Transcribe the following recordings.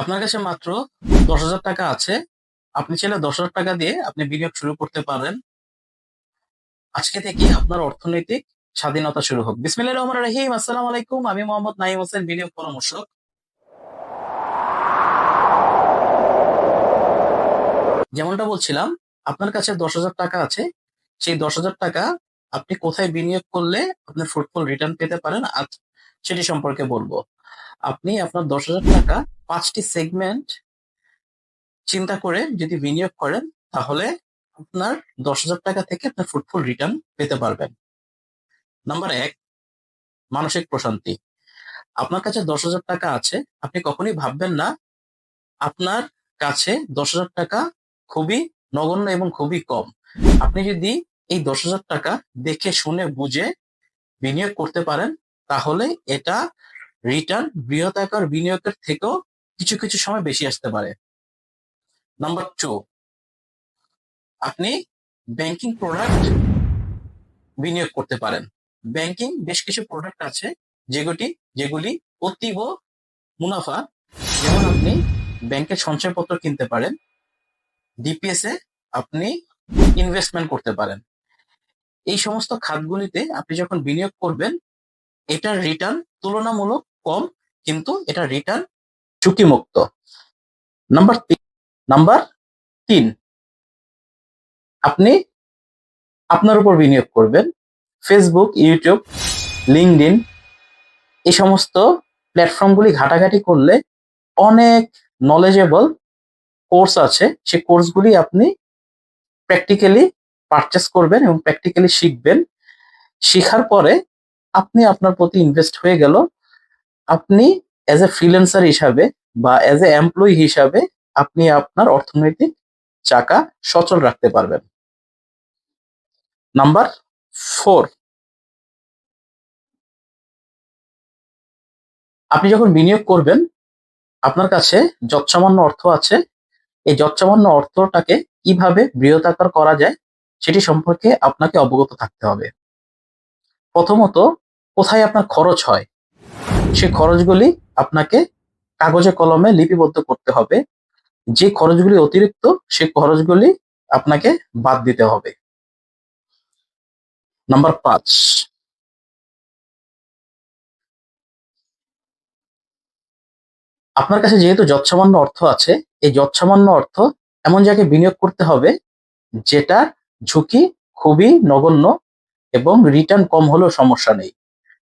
আপনার কাছে মাত্র দশ হাজার টাকা আছে। আপনি চাইলে দশ হাজার টাকা দিয়ে আপনি বিনিয়োগ শুরু করতে পারেন। আজকে থেকে আপনার অর্থনৈতিক স্বাধীনতা শুরু হোক। বিসমিল্লাহির রহমানির রহিম। আসসালামু আলাইকুম। আমি মোহাম্মদ নাইম হোসেন, বিনিয়োগ পরামর্শক। যেমনটা বলছিলাম, আপনার কাছে দশ হাজার টাকা আছে। সেই দশ হাজার টাকা আপনি কোথায় বিনিয়োগ করলে আপনার ফ্রুটফুল রিটার্ন পেতে পারেন? আজ সেটি সম্পর্কে বলব। আপনি আপনার দশ হাজার টাকা পাঁচটি সেগমেন্ট চিন্তা করে যদি বিনিয়োগ করেন, তাহলে আপনার দশ হাজার টাকা থেকে আপনার ফ্রুটফুল রিটার্ন পেতে পারবেন। নাম্বার এক, মানসিক প্রশান্তি। আপনার কাছে দশ হাজার টাকা আছে, আপনি কখনোই ভাববেন না, আপনার কাছে দশ হাজার টাকা খুবই নগণ্য এবং খুবই কম। আপনি যদি এই দশ হাজার টাকা দেখে, শুনে, বুঝে বিনিয়োগ করতে পারেন, তাহলে এটা রিটার্ন বৃহৎ আকার বিনিয়োগের থেকেও কিছু কিছু সময় বেশি আসতে পারে। নাম্বার টু আপনি ব্যাংকিং প্রোডাক্ট বিনিয়োগ করতে পারেন। ব্যাংকিং বেশ কিছু প্রোডাক্ট আছে যেগুলি যেগুলি অতীব মুনাফা। যেমন আপনি ব্যাংকের সঞ্চয়পত্র কিনতে পারেন ডিপিএস এ আপনি ইনভেস্টমেন্ট করতে পারেন। এই সমস্ত খাতগুলিতে আপনি যখন বিনিয়োগ করবেন, এটার রিটার্ন তুলনামূলক কম, কিন্তু এটা রিটার্ন ঝুঁকিমুক্ত। নাম্বার তিন নাম্বার তিন। আপনি আপনার উপর বিনিয়োগ করবেন। ফেসবুক ইউটিউব লিঙ্কডিন এই সমস্ত প্ল্যাটফর্মগুলি ঘাটাঘাটি করলে অনেক নলেজেবল কোর্স আছে। সেই কোর্সগুলি আপনি প্র্যাকটিক্যালি পারচেস করবেন এবং প্র্যাকটিক্যালি শিখবেন। শেখার পরে আপনি আপনার প্রতি ইনভেস্ট হয়ে গেল। আপনি অ্যাজ এ ফ্রিল্যান্সার হিসাবে বা অ্যাজ এ এমপ্লয়ি হিসাবে আপনি আপনার অর্থনৈতিক চাকা সচল রাখতে পারবেন। নাম্বার ফোর আপনি যখন বিনিয়োগ করবেন, আপনার কাছে যৎসামান্য অর্থ আছে। এই যৎসামান্য অর্থটাকে কীভাবে বৃহদাকার করা যায়, সেটি সম্পর্কে আপনাকে অবগত থাকতে হবে। প্রথমত, কোথায় আপনার খরচ হয়? সে খরচগুলি আপনাকে কাগজে কলমে লিপিবদ্ধ করতে হবে। যে খরচগুলি অতিরিক্ত সে খরচগুলি আপনাকে বাদ দিতে হবে। নাম্বার পাঁচ। আপনার কাছে যেহেতু যৎসামান্য অর্থ আছে, এই যৎসামান্য অর্থ এমন জায়গায় বিনিয়োগ করতে হবে যেটা ঝুঁকি খুবই নগণ্য এবং রিটার্ন কম হলেও সমস্যা নেই।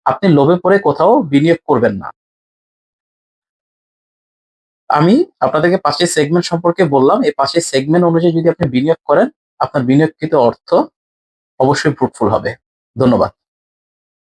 আপনি লোভে পরে কোথাও বিনিয়োগ করবেন না। আমি আপনাদেরকে পাঁচটি সেগমেন্ট সম্পর্কে বললাম। এই পাঁচটি সেগমেন্ট অনুযায়ী যদি আপনি বিনিয়োগ করেন, আপনার বিনিয়োগকৃত অর্থ অবশ্যই ফ্রুটফুল হবে। ধন্যবাদ।